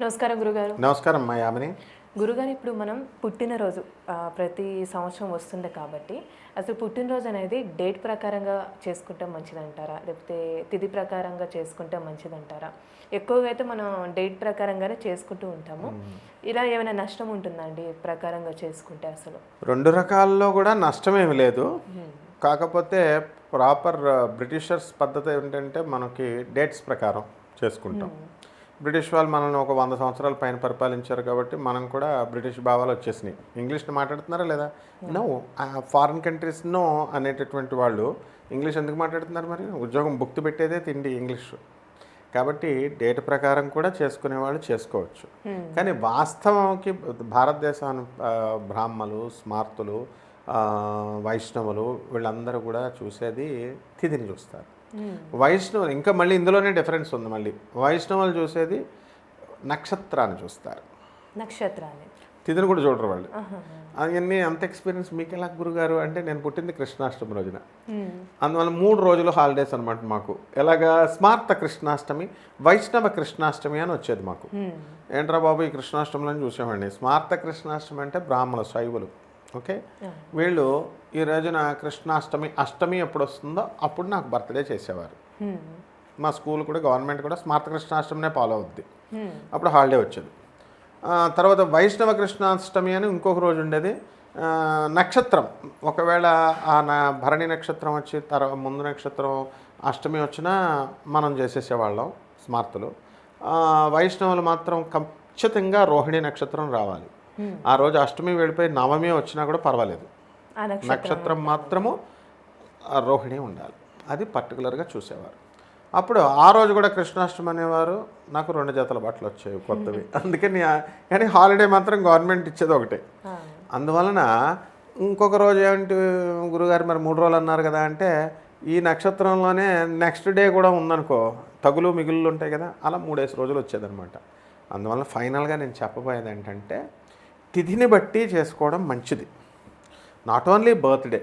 నమస్కారం గురుగారు. నమస్కారం మా యామిని. గురుగారు ఇప్పుడు మనం పుట్టినరోజు ప్రతి సంవత్సరం వస్తుంది కాబట్టి అసలు పుట్టినరోజు అనేది డేట్ ప్రకారంగా చేసుకుంటే మంచిదంటారా? లేకపోతే తిథి ప్రకారంగా చేసుకుంటే మంచిదంటారా? ఎక్కువగా అయితే మనం డేట్ ప్రకారంగానే చేసుకుంటూ ఉంటాము. ఇలా ఏమైనా నష్టం ఉంటుందా అండి ప్రకారంగా చేసుకుంటే అసలు? రెండు రకాల్లో కూడా నష్టమేమి లేదు. కాకపోతే ప్రాపర్ బ్రిటిషర్స్ పద్ధతి ఏంటంటే మనకి డేట్స్ ప్రకారం చేసుకుంటాం. బ్రిటిష్ వాళ్ళు మనల్ని ఒక వంద సంవత్సరాల పైన పరిపాలించారు కాబట్టి మనం కూడా బ్రిటిష్ భావాలు వచ్చేసినాయి. ఇంగ్లీష్లో మాట్లాడుతున్నారా లేదా? నో ఫారిన్ కంట్రీస్ నో అనేటటువంటి వాళ్ళు ఇంగ్లీష్ ఎందుకు మాట్లాడుతున్నారు మరి? ఉద్యోగం బుక్తి పెట్టేదే తిండి ఇంగ్లీష్. కాబట్టి డేట్ ప్రకారం కూడా చేసుకునే వాళ్ళు చేసుకోవచ్చు. కానీ వాస్తవంకి భారతదేశాన్ని బ్రాహ్మలు స్మార్తులు వైష్ణవులు వీళ్ళందరూ కూడా చూసేది తిథిని చూస్తారు. వైష్ణవులు ఇంకా మళ్ళీ ఇందులోనే డిఫరెన్స్ ఉంది మళ్ళీ. వైష్ణవులు చూసేది నక్షత్రాన్ని చూస్తారు. నక్షత్రాన్ని. తిథిని కూడా చూడరు వాళ్ళు. అవన్నీ అంత ఎక్స్పీరియన్స్ మీకు ఎలా గురుగారు అంటే నేను పుట్టింది కృష్ణాష్టమి రోజున. అందువల్ల మూడు రోజులు హాలిడేస్ అనమాట మాకు. ఎలాగా స్మార్త కృష్ణాష్టమి వైష్ణవ కృష్ణాష్టమి అని వచ్చేది మాకు. ఏంట్రా బాబు ఈ కృష్ణాష్టమిలో చూసామండి స్మార్త కృష్ణాష్టమి అంటే బ్రాహ్మణ శైవులు. ఓకే? వీళ్ళు ఈ రోజున కృష్ణాష్టమి అష్టమి ఎప్పుడు వస్తుందో అప్పుడు నాకు బర్త్డే చేసేవారు. మా స్కూల్ కూడా గవర్నమెంట్ కూడా స్మార్త కృష్ణాష్టమినే ఫాలో అవుద్ది. అప్పుడు హాలిడే వచ్చేది. తర్వాత వైష్ణవ కృష్ణాష్టమి అని ఇంకొక రోజు ఉండేది. నక్షత్రం. ఒకవేళ ఆ నా భరణి నక్షత్రం వచ్చి తర్వాత ముందు నక్షత్రం అష్టమి వచ్చినా మనం చేసేసేవాళ్ళం స్మార్తులు. వైష్ణవులు మాత్రం ఖచ్చితంగా రోహిణి నక్షత్రం రావాలి. ఆ రోజు అష్టమి వెళ్ళిపోయి నవమి వచ్చినా కూడా పర్వాలేదు. నక్షత్రం మాత్రము. ఆ రోహిణి ఉండాలి. అది పర్టికులర్గా చూసేవారు. అప్పుడు ఆ రోజు కూడా కృష్ణాష్టమి అనేవారు నాకు రెండు జతల బట్టలు వచ్చాయి కొత్తవి. అందుకని కానీ హాలిడే మాత్రం గవర్నమెంట్ ఇచ్చేది ఒకటే. అందువలన ఇంకొక రోజు ఏంటి గురుగారు మరి మూడు రోజులు అన్నారు కదా అంటే ఈ నక్షత్రంలోనే నెక్స్ట్ డే కూడా ఉందనుకో తగులు మిగులు ఉంటాయి కదా అలా మూడేసి రోజులు వచ్చేదనమాట అందువల్ల ఫైనల్గా నేను చెప్పబోయేది ఏంటంటే తిథిని బట్టి చేసుకోవడం మంచిది. నాట్ ఓన్లీ బర్త్డే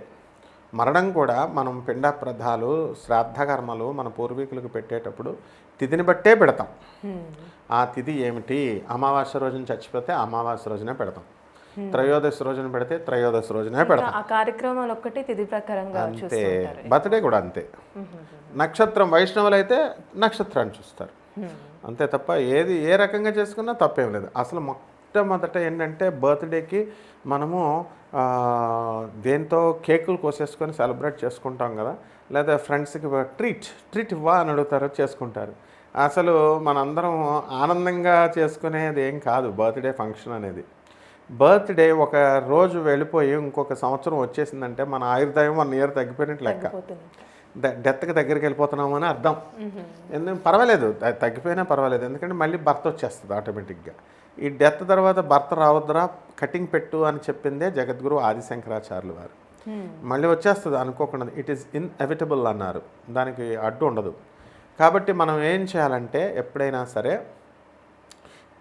మరణం కూడా మనం పిండ ప్రధాలు శ్రాద్ధ కర్మలు మన పూర్వీకులకు పెట్టేటప్పుడు తిథిని బట్టే పెడతాం. ఆ తిథి ఏమిటి? అమావాస్య రోజున చచ్చిపోతే అమావాస్య రోజునే పెడతాం. త్రయోదశి రోజున పెడితే త్రయోదశి రోజునే పెడతాం. ఆ కార్యక్రమాలు ఒక్కటి తిథి ప్రకారంగా అంతే. బర్త్డే కూడా అంతే. నక్షత్రం వైష్ణవులు అయితే నక్షత్రాన్ని చూస్తారు. అంతే తప్ప ఏది ఏ రకంగా చేసుకున్నా తప్పేం లేదు. అసలు మొట్టమొదట ఏంటంటే బర్త్డేకి మనము దేంతో కేకులు కోసేసుకొని సెలబ్రేట్ చేసుకుంటాం కదా లేదా ఫ్రెండ్స్కి ట్రీట్ ట్రీట్ ఇవ్వా అని అడుగుతారు చేసుకుంటారు. అసలు మనందరం ఆనందంగా చేసుకునేది ఏం కాదు బర్త్డే ఫంక్షన్ అనేది. బర్త్డే ఒక రోజు వెళ్ళిపోయి ఇంకొక సంవత్సరం వచ్చేసిందంటే మన ఆయుర్దాయం వన్ ఇయర్ తగ్గిపోయినట్టు లెక్క. డెత్కి దగ్గరికి వెళ్ళిపోతున్నాము అని అర్థం. ఎందుకు? పర్వాలేదు తగ్గిపోయినా పర్వాలేదు. ఎందుకంటే మళ్ళీ భర్త వచ్చేస్తుంది ఆటోమేటిక్గా. ఈ డెత్ తర్వాత భర్త రావద్దురా కటింగ్ పెట్టు అని చెప్పిందే జగద్గురు ఆదిశంకరాచార్యులు వారు. మళ్ళీ వచ్చేస్తుంది అనుకోకుండా ఇట్ ఈస్ ఇన్ఎవిటబుల్ అన్నారు. దానికి అడ్డు ఉండదు. కాబట్టి మనం ఏం చేయాలంటే ఎప్పుడైనా సరే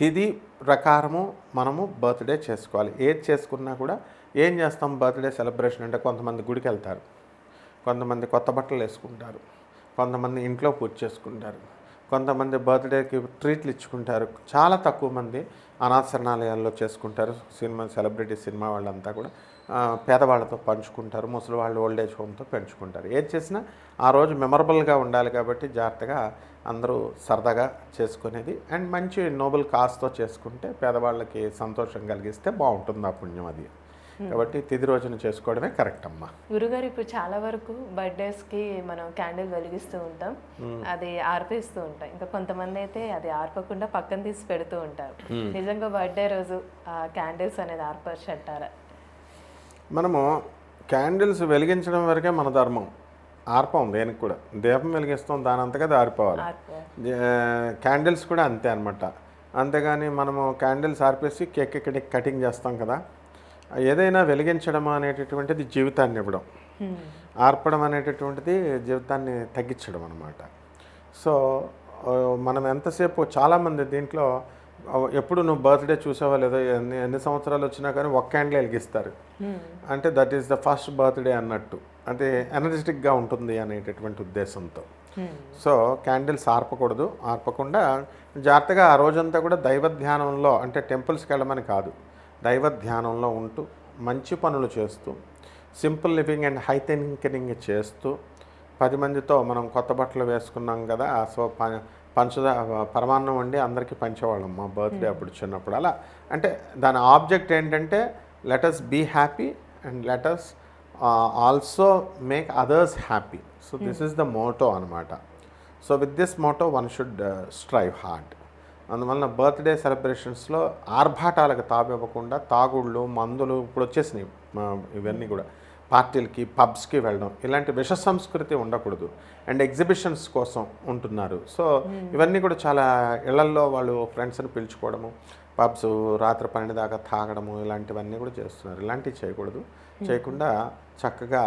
తిథి ప్రకారము మనము బర్త్డే చేసుకోవాలి. ఏది చేసుకున్నా కూడా ఏం చేస్తాం? బర్త్డే సెలబ్రేషన్ అంటే కొంతమంది గుడికి వెళ్తారు కొంతమంది కొత్త బట్టలు వేసుకుంటారు. కొంతమంది ఇంట్లో పూజ చేసుకుంటారు. కొంతమంది బర్త్డేకి ట్రీట్లు ఇచ్చుకుంటారు. చాలా తక్కువ మంది అనాథరణాలయాల్లో చేసుకుంటారు. సినిమా సెలబ్రిటీ సినిమా వాళ్ళంతా కూడా పేదవాళ్ళతో పంచుకుంటారు. ముసలి వాళ్ళు ఓల్డ్ ఏజ్ హోమ్తో పెంచుకుంటారు. ఏది చేసినా ఆ రోజు మెమరబుల్గా ఉండాలి కాబట్టి జాగ్రత్తగా అందరూ సరదాగా చేసుకునేది. అండ్ మంచి నోబెల్ కాస్తో చేసుకుంటే పేదవాళ్ళకి సంతోషం కలిగిస్తే బాగుంటుంది ఆ పుణ్యం అది. కాబట్టి తిది రోజున చేసుకోవడమే కరెక్ట్ అమ్మా గురుగారు ఇప్పుడు చాలా వరకు బర్త్డేస్కి మనం క్యాండిల్ వెలిగిస్తూ ఉంటాం. అది ఆర్పేస్తూ ఉంటాం. ఇంకా కొంతమంది అయితే అది ఆర్పకుండా పక్కన తీసి పెడుతూ ఉంటారు. నిజంగా బర్త్డే రోజు ఆ క్యాండిల్స్ అనేది ఆర్పచ్చు అంటారా మనము క్యాండిల్స్ వెలిగించడం వరకే మన ధర్మం. ఆర్పం దేనికి కూడా. దీపం వెలిగిస్తాం దాని అంతగా ఆరిపోవాలి. ఆర్ప క్యాండిల్స్ కూడా అంతే అనమాట అంతేగాని మనము క్యాండిల్స్ ఆర్పేసి కేక్ ఇక్కడ కటింగ్ చేస్తాం కదా. ఏదైనా వెలిగించడం అనేటటువంటిది జీవితాన్ని ఇవ్వడం. ఆర్పడం అనేటటువంటిది జీవితాన్ని తగ్గించడం అనమాట సో మనం ఎంతసేపు చాలామంది దీంట్లో ఎప్పుడు నువ్వు బర్త్డే చూసావా లేదో ఎన్ని ఎన్ని సంవత్సరాలు వచ్చినా కానీ ఒక క్యాండిల్ వెలిగిస్తారు. అంటే that is the first birthday అన్నట్టు. అంటే ఎనర్జెటిక్గా ఉంటుంది అనేటటువంటి ఉద్దేశంతో. సో క్యాండిల్స్ ఆర్పకూడదు. ఆర్పకుండా జాగ్రత్తగా ఆ రోజంతా కూడా దైవ ధ్యానంలో అంటే టెంపుల్స్కి వెళ్ళమని కాదు. దైవ ధ్యానంలో ఉంటూ మంచి పనులు చేస్తూ simple living and high thinking చేస్తూ పది మందితో మనం కొత్త బట్టలు వేసుకున్నాం కదా సో పంచదా పరమాన్నం వండి అందరికీ పంచేవాళ్ళం మా బర్త్డే అప్పుడు చిన్నప్పుడు. అలా అంటే దాని ఆబ్జెక్ట్ ఏంటంటే let us be happy and let us also make others happy so this is the motto అనమాట so with this motto one should strive hard అందువలన బర్త్డే సెలబ్రేషన్స్లో ఆర్భాటాలకు తావివ్వకుండా తాగుళ్ళు మందులు ఇప్పుడు వచ్చేసినాయి. ఇవన్నీ కూడా పార్టీలకి పబ్స్కి వెళ్ళడం ఇలాంటి విష సంస్కృతి ఉండకూడదు. అండ్ ఎగ్జిబిషన్స్ కోసం ఉంటున్నారు. సో ఇవన్నీ కూడా చాలా ఇళ్ళల్లో వాళ్ళు ఫ్రెండ్స్ని పిలుచుకోవడము పబ్స్ రాత్రి పన్నెండు దాకా తాగడము ఇలాంటివన్నీ కూడా చేస్తున్నారు. ఇలాంటివి చేయకూడదు. చేయకుండా చక్కగా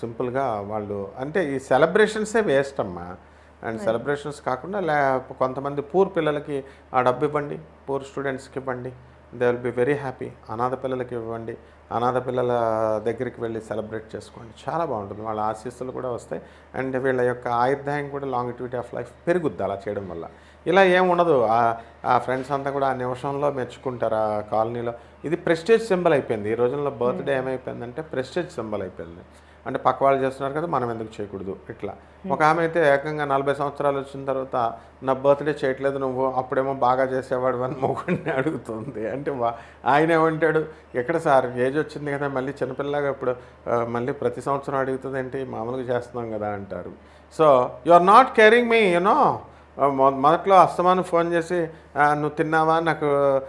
సింపుల్గా వాళ్ళు అంటే ఈ సెలబ్రేషన్సే వేస్ట్ అమ్మా. అండ్ సెలబ్రేషన్స్ కాకుండా లే కొంతమంది పూర్ పిల్లలకి ఆ డబ్బు ఇవ్వండి పూర్ స్టూడెంట్స్కి ఇవ్వండి. They will be very happy అనాథ పిల్లలకి ఇవ్వండి అనాథ పిల్లల దగ్గరికి వెళ్ళి సెలబ్రేట్ చేసుకోండి. చాలా బాగుంటుంది. వాళ్ళ ఆశీస్సులు కూడా వస్తాయి. అండ్ వీళ్ళ యొక్క ఆయుర్దాయం కూడా లాంగిటివిటీ ఆఫ్ లైఫ్ పెరుగుద్ది అలా చేయడం వల్ల. ఇలా ఏం ఉండదు. ఆ- ఆ ఫ్రెండ్స్ అంతా కూడా ఆ నిమిషంలో మెచ్చుకుంటారు ఆ కాలనీలో. ఇది ప్రెస్టేజ్ సింబల్ అయిపోయింది. ఈ రోజుల్లో బర్త్డే ఏమైపోయిందంటే ప్రెస్టేజ్ సింబల్ అయిపోయింది. అంటే పక్క వాళ్ళు చేస్తున్నారు కదా మనం ఎందుకు చేయకూడదు? ఇట్లా. ఒక ఆమె అయితే ఏకంగా నలభై సంవత్సరాలు వచ్చిన తర్వాత నా బర్త్డే చేయట్లేదు నువ్వు అప్పుడేమో బాగా చేసేవాడు అని మొగుడిని అడుగుతుంది. అంటే వా- ఆయన ఏమంటాడు ఎక్కడ సార్ ఏజ్ వచ్చింది కదా మళ్ళీ చిన్నపిల్లగా ఇప్పుడు మళ్ళీ ప్రతి సంవత్సరం అడుగుతుంది ఏంటి? మామూలుగా చేస్తున్నాం కదా అంటారు. So you are not caring me you know మొదట్లో అస్తమాను ఫోన్ చేసి "ఆ, నువ్వు తిన్నావా? నాకు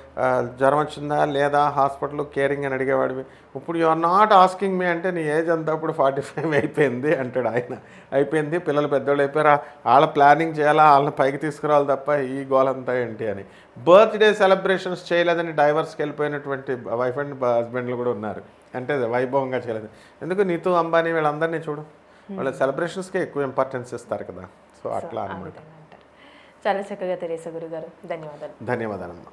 జ్వరం వచ్చిందా? లేదా? హాస్పిటల్ కేరింగ్ అని అడిగేవాడివి. ఇప్పుడు you are not asking me అంటే నీ ఏజ్ అంతా ఇప్పుడు ఫార్టీ ఫైవ్ అయిపోయింది అంటాడు ఆయన. అయిపోయింది పిల్లలు పెద్దోళ్ళు అయిపోయారు. వాళ్ళ ప్లానింగ్ చేయాలా? వాళ్ళని పైకి తీసుకురావాలి తప్ప ఈ గోలంతా ఏంటి అని. బర్త్డే సెలబ్రేషన్స్ చేయలేదని డైవర్స్కి వెళ్ళిపోయినటువంటి వైఫ్ అండ్ హస్బెండ్లు కూడా ఉన్నారు. అంటే వైభవంగా చేయలేదు. ఎందుకు? నీతు అంబానీ వీళ్ళందరినీ చూడు. వాళ్ళ సెలబ్రేషన్స్కే ఎక్కువ ఇంపార్టెన్స్ ఇస్తారు కదా. సో అట్లా అనమాట చాలా చక్కగా తెలియసే గురుగారు. ధన్యవాదాలు. ధన్యవాదాలమ్మా.